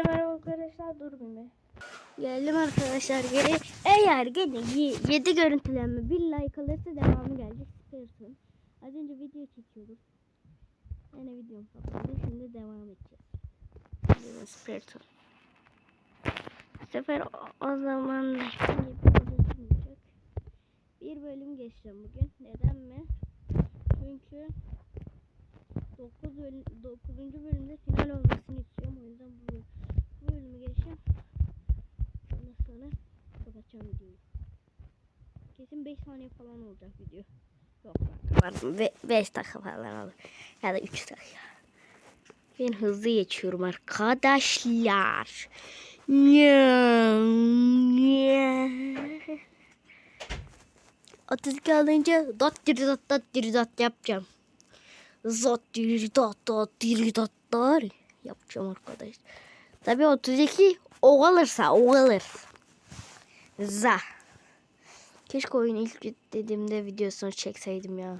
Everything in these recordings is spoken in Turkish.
Herkese merhaba arkadaşlar durmayın Geldim arkadaşlar geri. Eğer gene 7 görüntülenme bir like alırsa devamı gelecek. Sıkırsın. Az önce video çekiyordum. Yine videom patladı. Şimdi devam edeceğiz. Yine Spiriton. Bu sefer o, o zaman uzatılmayacak. Bir bölüm geçeceğim bugün. Neden mi? Çünkü 9 bölüm, 9. bölümde final olmasını istiyorum. O yüzden Kesin 5 saniye falan olacak video. Yok pardon 5 dakika falan olur. Ya da 3 dakika. Ben hızlı geçiyorum arkadaşlar. Ya. 32 alınca dot diri dot dot diri dot yapacağım. Zot diri dot dot diri dot dar yapacağım arkadaş. Tabii 32 o alırsa o alır. Za. Keşke oyun ilk dediğimde videosunu çekseydim ya.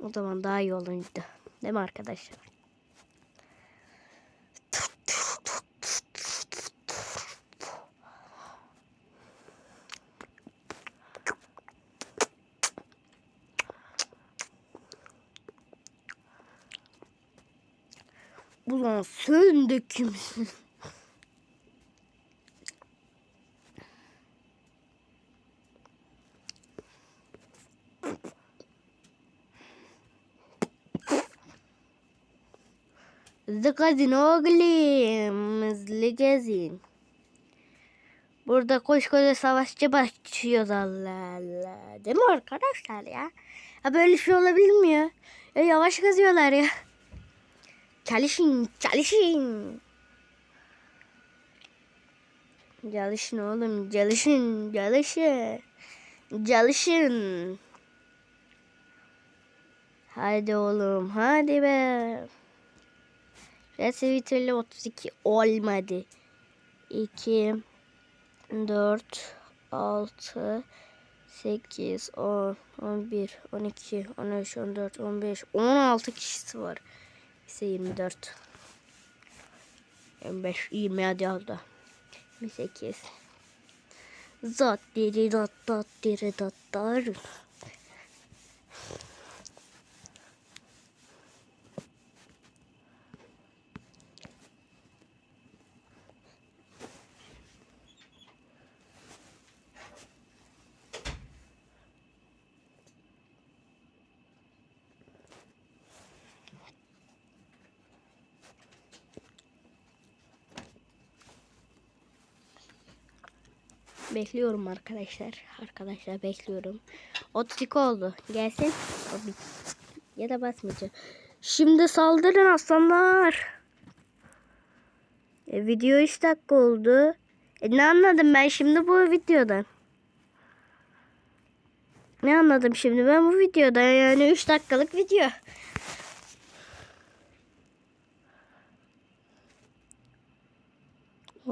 O zaman daha iyi olurdu. Değil mi arkadaşlar? Ulan sen de kimsin? Hızlı gezin oğlum. Hızlı gezin. Burada koskoca savaşçı başlıyoruz Allah. Değil mi arkadaşlar ya? Ha böyle şey olabilir mi ya? ya yavaş geziyorlar ya. Çalışın, çalışın. Çalışın oğlum, çalışın, çalışın. Çalışın. Hadi oğlum, hadi be. Resvitörle 32 olmadı. 2 4 6 8 10 11 12 13 14 15 16 kişisi var. ise 24 25 20 hadi aldı. 28 Zat diri dat dat diri dat dar. Bekliyorum arkadaşlar. Arkadaşlar bekliyorum. 32 oldu. Gelsin. Ya da basmayacağım. Şimdi saldırın aslanlar. E, video 3 dakika oldu. E, ne anladım ben şimdi bu videodan? Ne anladım şimdi ben bu videoda yani 3 dakikalık video.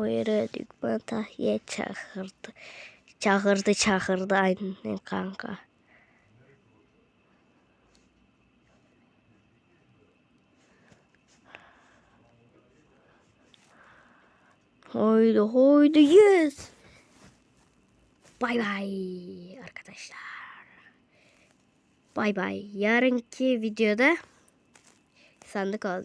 O yere Dükman Tahliye çağırdı. Çağırdı çağırdı aynen kanka. Haydi haydi yes. Bay bay arkadaşlar. Bay bay. Yarınki videoda sandık alacağım.